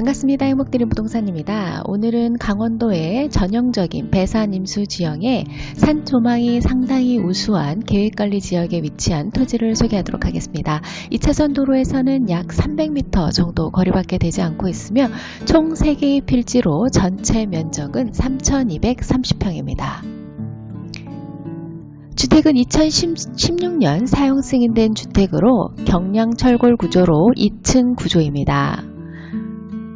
반갑습니다. 행복드림 부동산입니다. 오늘은 강원도의 전형적인 배산 임수 지형에 산 조망이 상당히 우수한 계획관리 지역에 위치한 토지를 소개하도록 하겠습니다. 2차선 도로에서는 약 300m 정도 거리밖에 되지 않고 있으며 총 3개의 필지로 전체 면적은 3230평입니다. 주택은 2016년 사용 승인된 주택으로 경량 철골 구조로 2층 구조입니다.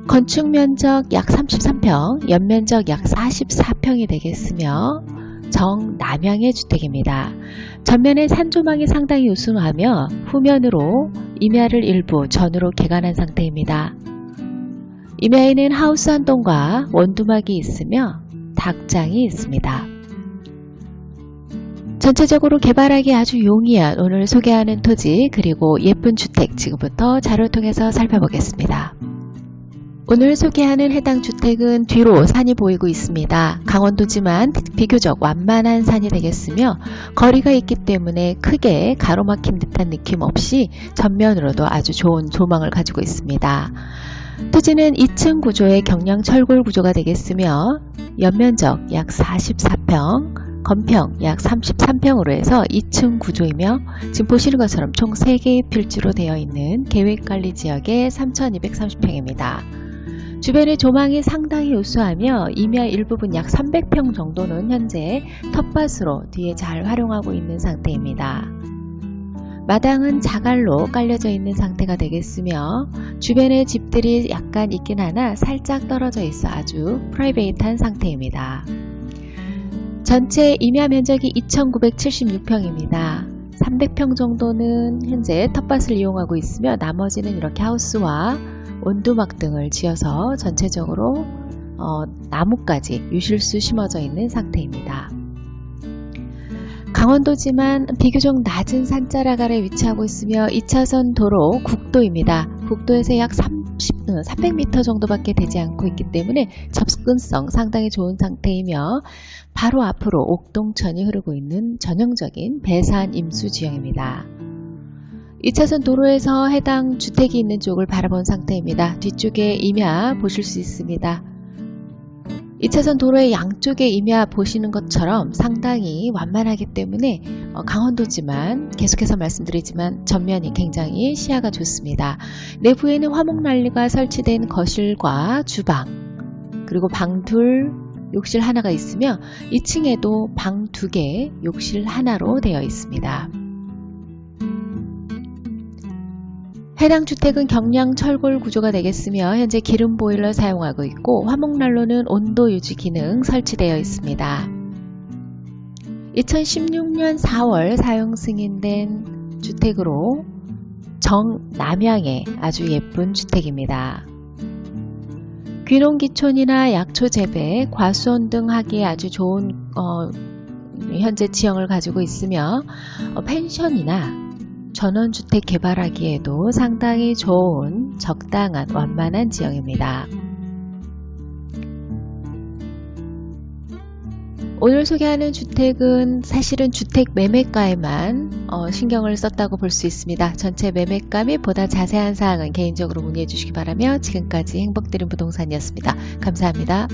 건축 면적 약 33평, 연면적 약 44평이 되겠으며 정남향의 주택입니다. 전면에 산조망이 상당히 우수하며 후면으로 임야를 일부 전으로 개간한 상태입니다. 임야에는 하우스 한 동과 원두막이 있으며 닭장이 있습니다. 전체적으로 개발하기 아주 용이한 오늘 소개하는 토지 그리고 예쁜 주택 지금부터 자료를 통해서 살펴보겠습니다. 오늘 소개하는 해당 주택은 뒤로 산이 보이고 있습니다. 강원도지만 비교적 완만한 산이 되겠으며 거리가 있기 때문에 크게 가로막힌 듯한 느낌 없이 전면으로도 아주 좋은 조망을 가지고 있습니다. 토지는 2층 구조의 경량 철골 구조가 되겠으며 연면적 약 44평, 건평 약 33평으로 해서 2층 구조이며 지금 보시는 것처럼 총 3개의 필지로 되어 있는 계획관리 지역의 3230평입니다. 주변의 조망이 상당히 우수하며 임야 일부분 약 300평 정도는 현재 텃밭으로 뒤에 잘 활용하고 있는 상태입니다. 마당은 자갈로 깔려져 있는 상태가 되겠으며 주변에 집들이 약간 있긴 하나 살짝 떨어져 있어 아주 프라이베이트한 상태입니다. 전체 임야 면적이 2976평입니다. 300평 정도는 현재 텃밭을 이용하고 있으며 나머지는 이렇게 하우스와 온두막 등을 지어서 전체적으로 어, 나무까지 유실수 심어져 있는 상태입니다. 강원도지만 비교적 낮은 산자락 아래 위치하고 있으며 2차선 도로 국도입니다. 국도에서 약 30, 300m 정도밖에 되지 않고 있기 때문에 접근성 상당히 좋은 상태이며 바로 앞으로 옥동천이 흐르고 있는 전형적인 배산 임수 지형입니다. 2차선 도로에서 해당 주택이 있는 쪽을 바라본 상태입니다. 뒤쪽에 임야 보실 수 있습니다. 2차선 도로의 양쪽에 임야 보시는 것처럼 상당히 완만하기 때문에 어, 강원도지만 계속해서 말씀드리지만 전면이 굉장히 시야가 좋습니다. 내부에는 화목난리가 설치된 거실과 주방 그리고 방 둘, 욕실 하나가 있으며 2층에도 방두 개, 욕실 하나로 되어 있습니다. 해당 주택은 경량 철골 구조가 되겠으며 현재 기름 보일러 사용하고 있고 화목난로는 온도 유지 기능 설치되어 있습니다. 2016년 4월 사용 승인된 주택으로 정남향의 아주 예쁜 주택입니다. 귀농기촌이나 약초 재배, 과수원 등 하기에 아주 좋은 어, 현재 지형을 가지고 있으며 어, 펜션이나 전원주택 개발하기에도 상당히 좋은 적당한 완만한 지형입니다. 오늘 소개하는 주택은 사실은 주택 매매가에만 어, 신경을 썼다고 볼 수 있습니다. 전체 매매가 및 보다 자세한 사항은 개인적으로 문의해 주시기 바라며 지금까지 행복드림 부동산이었습니다. 감사합니다.